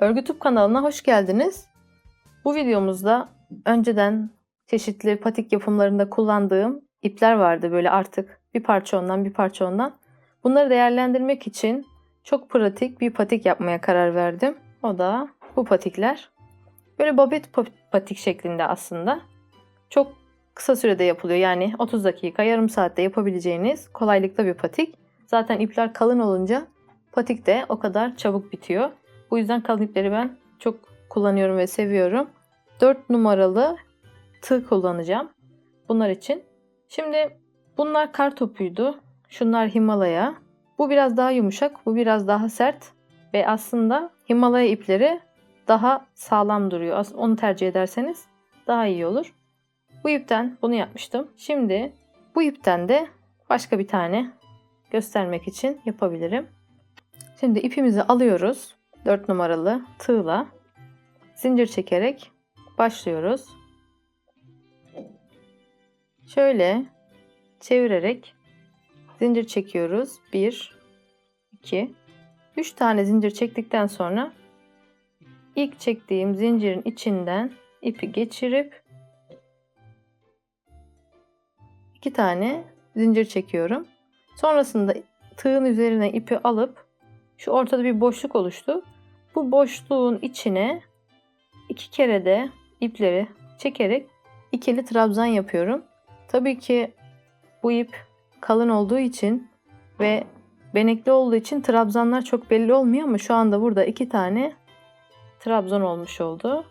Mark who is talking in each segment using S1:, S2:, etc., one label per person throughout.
S1: Örgü Tube kanalına hoş geldiniz. Bu videomuzda önceden çeşitli patik yapımlarında kullandığım ipler vardı böyle artık bir parça ondan bir parça ondan. Bunları değerlendirmek için çok pratik bir patik yapmaya karar verdim. O da bu patikler. Böyle babet pa- patik şeklinde aslında. Çok kısa sürede yapılıyor. Yani 30 dakika, yarım saatte yapabileceğiniz kolaylıkla bir patik. Zaten ipler kalın olunca patik de o kadar çabuk bitiyor. Bu yüzden kalın ipleri ben çok kullanıyorum ve seviyorum. 4 numaralı tığ kullanacağım bunlar için. Şimdi bunlar kar topuydu. Şunlar Himalaya. Bu biraz daha yumuşak, bu biraz daha sert ve aslında Himalaya ipleri daha sağlam duruyor. Onu tercih ederseniz daha iyi olur. Bu ipten bunu yapmıştım. Şimdi bu ipten de başka bir tane göstermek için yapabilirim. Şimdi ipimizi alıyoruz. 4 numaralı tığla zincir çekerek başlıyoruz. Şöyle çevirerek zincir çekiyoruz. 1 2 3 tane zincir çektikten sonra ilk çektiğim zincirin içinden ipi geçirip iki tane zincir çekiyorum. Sonrasında tığın üzerine ipi alıp şu ortada bir boşluk oluştu. Bu boşluğun içine iki kere de ipleri çekerek ikili trabzan yapıyorum. Tabii ki bu ip kalın olduğu için ve benekli olduğu için trabzanlar çok belli olmuyor ama şu anda burada iki tane trabzan olmuş oldu.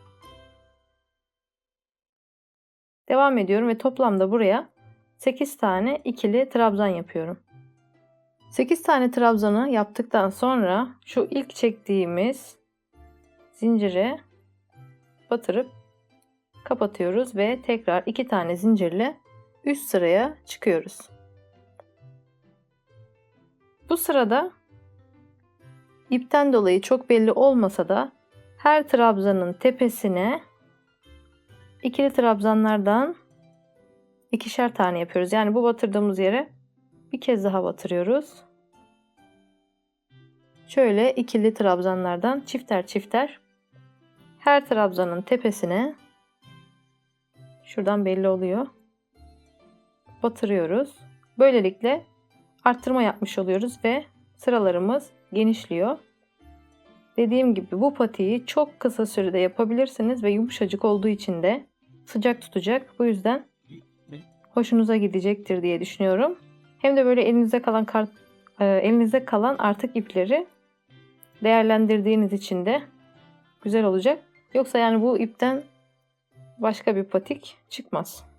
S1: Devam ediyorum ve toplamda buraya 8 tane ikili trabzan yapıyorum. 8 tane trabzanı yaptıktan sonra şu ilk çektiğimiz zincire batırıp kapatıyoruz ve tekrar 2 tane zincirle üst sıraya çıkıyoruz. Bu sırada ipten dolayı çok belli olmasa da her trabzanın tepesine ikili trabzanlardan ikişer tane yapıyoruz. Yani bu batırdığımız yere bir kez daha batırıyoruz. Şöyle ikili trabzanlardan çifter çifter her trabzanın tepesine şuradan belli oluyor. Batırıyoruz. Böylelikle arttırma yapmış oluyoruz ve sıralarımız genişliyor. Dediğim gibi bu patiği çok kısa sürede yapabilirsiniz ve yumuşacık olduğu için de sıcak tutacak. Bu yüzden hoşunuza gidecektir diye düşünüyorum. Hem de böyle elinizde kalan kart, e, elinizde kalan artık ipleri değerlendirdiğiniz için de güzel olacak. Yoksa yani bu ipten başka bir patik çıkmaz.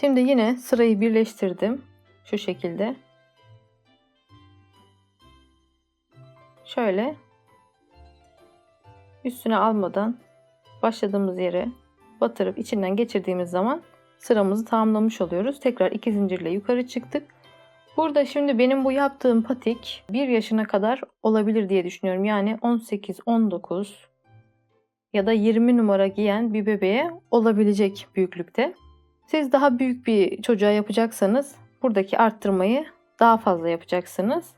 S1: Şimdi yine sırayı birleştirdim. Şu şekilde. Şöyle üstüne almadan başladığımız yere batırıp içinden geçirdiğimiz zaman sıramızı tamamlamış oluyoruz. Tekrar iki zincirle yukarı çıktık. Burada şimdi benim bu yaptığım patik 1 yaşına kadar olabilir diye düşünüyorum. Yani 18, 19 ya da 20 numara giyen bir bebeğe olabilecek büyüklükte. Siz daha büyük bir çocuğa yapacaksanız buradaki arttırmayı daha fazla yapacaksınız.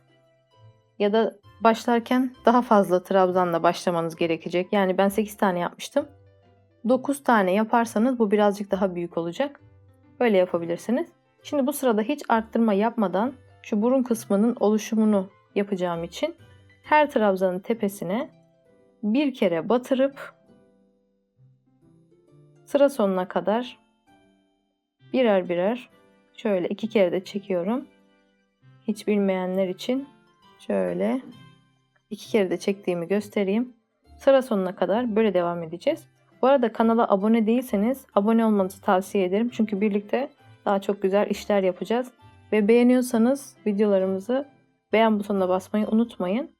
S1: Ya da başlarken daha fazla trabzanla başlamanız gerekecek. Yani ben 8 tane yapmıştım. 9 tane yaparsanız bu birazcık daha büyük olacak. Böyle yapabilirsiniz. Şimdi bu sırada hiç arttırma yapmadan şu burun kısmının oluşumunu yapacağım için her trabzanın tepesine bir kere batırıp sıra sonuna kadar birer birer şöyle iki kere de çekiyorum. Hiç bilmeyenler için şöyle iki kere de çektiğimi göstereyim. Sıra sonuna kadar böyle devam edeceğiz. Bu arada kanala abone değilseniz abone olmanızı tavsiye ederim. Çünkü birlikte daha çok güzel işler yapacağız. Ve beğeniyorsanız videolarımızı beğen butonuna basmayı unutmayın.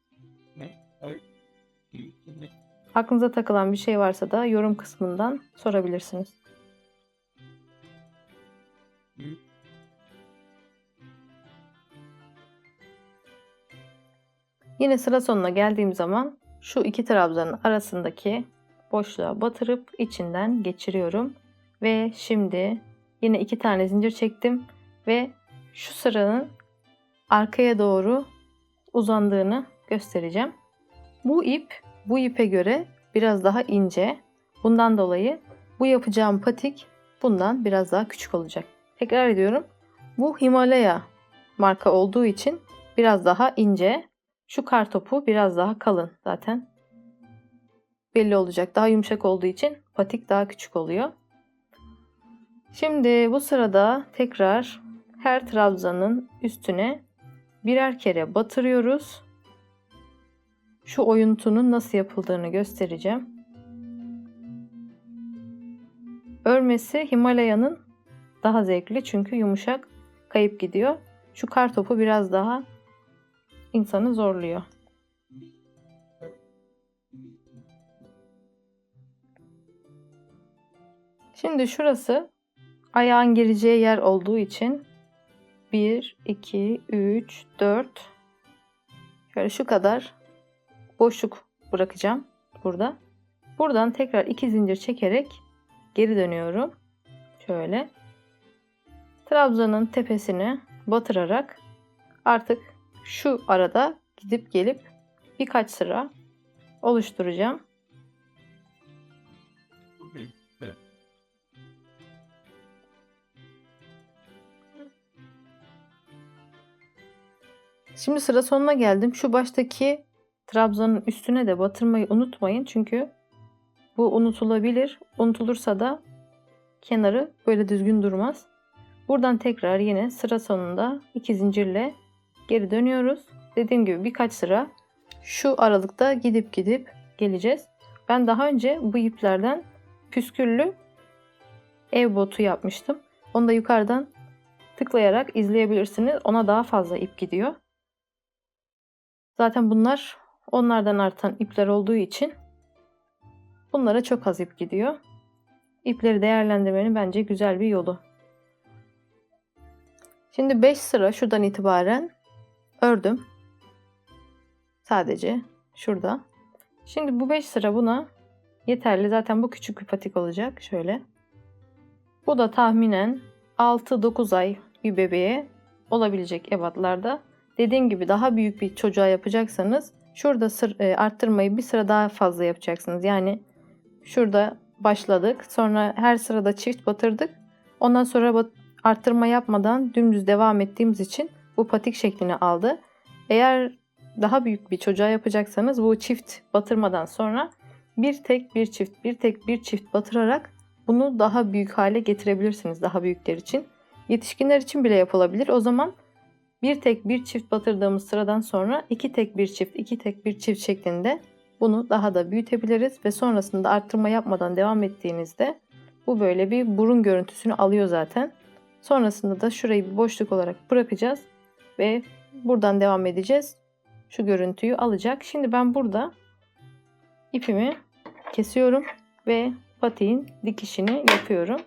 S1: Aklınıza takılan bir şey varsa da yorum kısmından sorabilirsiniz. Yine sıra sonuna geldiğim zaman şu iki trabzanın arasındaki boşluğa batırıp içinden geçiriyorum. Ve şimdi yine iki tane zincir çektim ve şu sıranın arkaya doğru uzandığını göstereceğim. Bu ip bu ipe göre biraz daha ince. Bundan dolayı bu yapacağım patik bundan biraz daha küçük olacak. Tekrar ediyorum. Bu Himalaya marka olduğu için biraz daha ince. Şu kar topu biraz daha kalın zaten. Belli olacak. Daha yumuşak olduğu için patik daha küçük oluyor. Şimdi bu sırada tekrar her trabzanın üstüne birer kere batırıyoruz. Şu oyuntunun nasıl yapıldığını göstereceğim. Örmesi Himalaya'nın daha zevkli çünkü yumuşak kayıp gidiyor. Şu kar topu biraz daha insanı zorluyor. Şimdi şurası ayağın gireceği yer olduğu için 1, 2, 3, 4 şöyle şu kadar boşluk bırakacağım burada. Buradan tekrar iki zincir çekerek geri dönüyorum. Şöyle. Trabzanın tepesini batırarak artık şu arada gidip gelip birkaç sıra oluşturacağım. Şimdi sıra sonuna geldim. Şu baştaki trabzanın üstüne de batırmayı unutmayın. Çünkü bu unutulabilir. Unutulursa da kenarı böyle düzgün durmaz. Buradan tekrar yine sıra sonunda iki zincirle geri dönüyoruz. Dediğim gibi birkaç sıra şu aralıkta gidip gidip geleceğiz. Ben daha önce bu iplerden püsküllü ev botu yapmıştım. Onu da yukarıdan tıklayarak izleyebilirsiniz. Ona daha fazla ip gidiyor. Zaten bunlar onlardan artan ipler olduğu için bunlara çok az ip gidiyor. İpleri değerlendirmenin bence güzel bir yolu. Şimdi 5 sıra şuradan itibaren ördüm. Sadece şurada. Şimdi bu 5 sıra buna yeterli. Zaten bu küçük bir patik olacak. Şöyle. Bu da tahminen 6-9 ay bir bebeğe olabilecek ebatlarda. Dediğim gibi daha büyük bir çocuğa yapacaksanız şurada sır, e, arttırmayı bir sıra daha fazla yapacaksınız. Yani şurada başladık. Sonra her sırada çift batırdık. Ondan sonra bat, arttırma yapmadan dümdüz devam ettiğimiz için bu patik şeklini aldı. Eğer daha büyük bir çocuğa yapacaksanız bu çift batırmadan sonra bir tek bir çift bir tek bir çift batırarak bunu daha büyük hale getirebilirsiniz daha büyükler için. Yetişkinler için bile yapılabilir. O zaman bir tek bir çift batırdığımız sıradan sonra iki tek bir çift iki tek bir çift şeklinde bunu daha da büyütebiliriz ve sonrasında arttırma yapmadan devam ettiğinizde bu böyle bir burun görüntüsünü alıyor zaten. Sonrasında da şurayı bir boşluk olarak bırakacağız ve buradan devam edeceğiz. Şu görüntüyü alacak. Şimdi ben burada ipimi kesiyorum ve patiğin dikişini yapıyorum.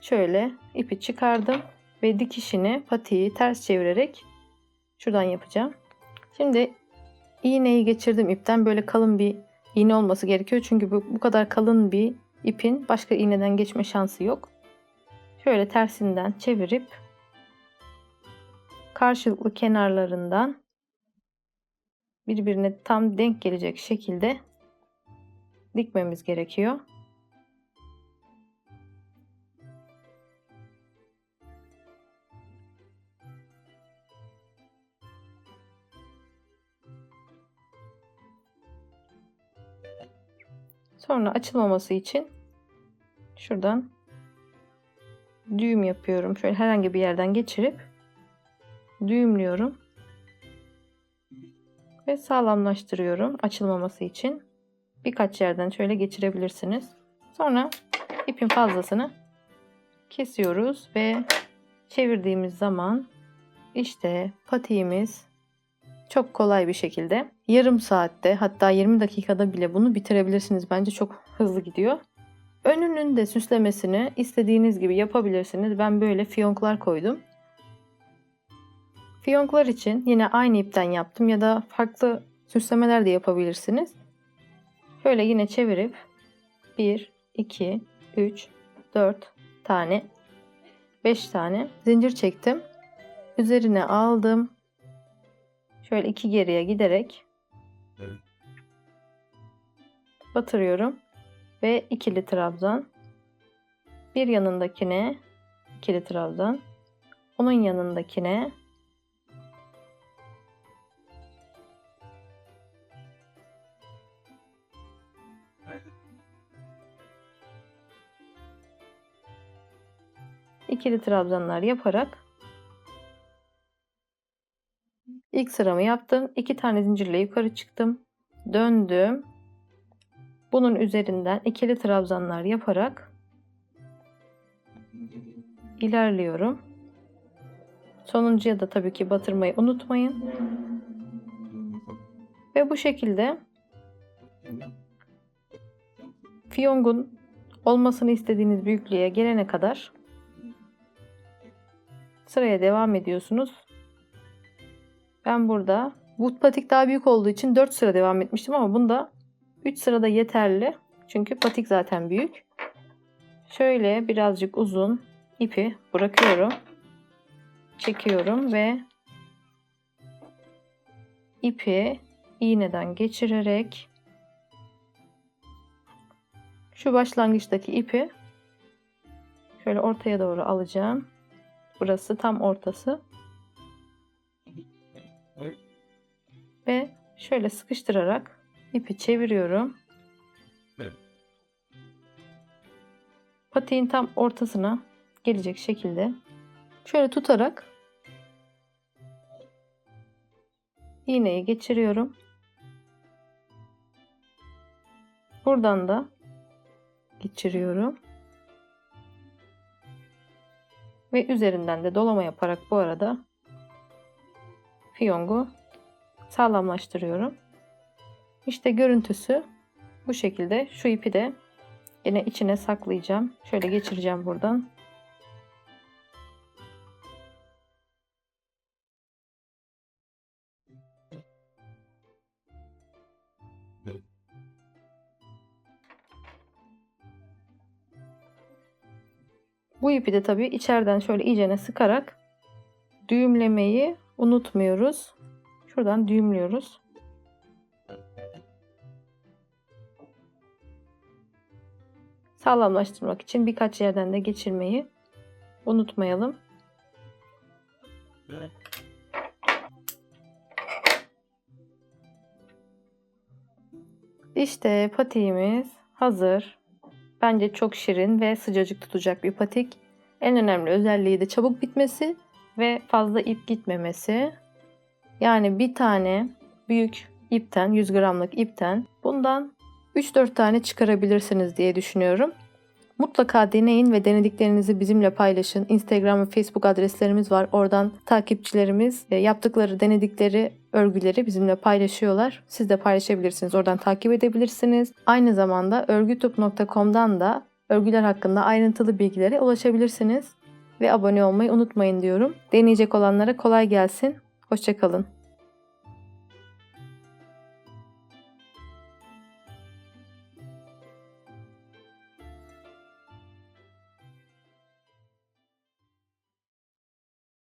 S1: Şöyle ipi çıkardım ve dikişini patiği ters çevirerek şuradan yapacağım. Şimdi iğneyi geçirdim ipten böyle kalın bir iğne olması gerekiyor. Çünkü bu, bu kadar kalın bir ipin başka iğneden geçme şansı yok. Şöyle tersinden çevirip karşılıklı kenarlarından birbirine tam denk gelecek şekilde dikmemiz gerekiyor. Sonra açılmaması için şuradan düğüm yapıyorum. Şöyle herhangi bir yerden geçirip düğümlüyorum. Ve sağlamlaştırıyorum açılmaması için. Birkaç yerden şöyle geçirebilirsiniz. Sonra ipin fazlasını kesiyoruz ve çevirdiğimiz zaman işte patiğimiz çok kolay bir şekilde yarım saatte hatta 20 dakikada bile bunu bitirebilirsiniz. Bence çok hızlı gidiyor. Önünün de süslemesini istediğiniz gibi yapabilirsiniz. Ben böyle fiyonklar koydum. Fiyonklar için yine aynı ipten yaptım ya da farklı süslemeler de yapabilirsiniz. Şöyle yine çevirip 1, 2, 3, 4 tane 5 tane zincir çektim. Üzerine aldım şöyle iki geriye giderek
S2: Evet.
S1: batırıyorum ve ikili trabzan. Bir yanındakine ikili trabzan. Onun yanındakine ikili trabzanlar yaparak ilk sıramı yaptım. İki tane zincirle yukarı çıktım. Döndüm. Bunun üzerinden ikili trabzanlar yaparak ilerliyorum. Sonuncuya da tabii ki batırmayı unutmayın. Ve bu şekilde fiyongun olmasını istediğiniz büyüklüğe gelene kadar sıraya devam ediyorsunuz. Ben burada bu patik daha büyük olduğu için 4 sıra devam etmiştim ama bunda 3 sırada yeterli. Çünkü patik zaten büyük. Şöyle birazcık uzun ipi bırakıyorum. Çekiyorum ve ipi iğneden geçirerek şu başlangıçtaki ipi şöyle ortaya doğru alacağım. Burası tam ortası. Ve şöyle sıkıştırarak ipi çeviriyorum.
S2: Evet.
S1: Patiğin tam ortasına gelecek şekilde şöyle tutarak iğneyi geçiriyorum. Buradan da geçiriyorum. Ve üzerinden de dolama yaparak bu arada fiyongu sağlamlaştırıyorum. İşte görüntüsü bu şekilde. Şu ipi de yine içine saklayacağım. Şöyle geçireceğim buradan. Bu ipi de tabii içeriden şöyle iyicene sıkarak düğümlemeyi unutmuyoruz. Şuradan düğümlüyoruz. Sağlamlaştırmak için birkaç yerden de geçirmeyi unutmayalım. İşte patiğimiz hazır. Bence çok şirin ve sıcacık tutacak bir patik. En önemli özelliği de çabuk bitmesi ve fazla ip gitmemesi. Yani bir tane büyük ipten 100 gramlık ipten bundan 3-4 tane çıkarabilirsiniz diye düşünüyorum. Mutlaka deneyin ve denediklerinizi bizimle paylaşın. Instagram ve Facebook adreslerimiz var. Oradan takipçilerimiz e, yaptıkları, denedikleri örgüleri bizimle paylaşıyorlar. Siz de paylaşabilirsiniz. Oradan takip edebilirsiniz. Aynı zamanda örgütop.com'dan da örgüler hakkında ayrıntılı bilgilere ulaşabilirsiniz. Ve abone olmayı unutmayın diyorum. Deneyecek olanlara kolay gelsin. Hoşçakalın.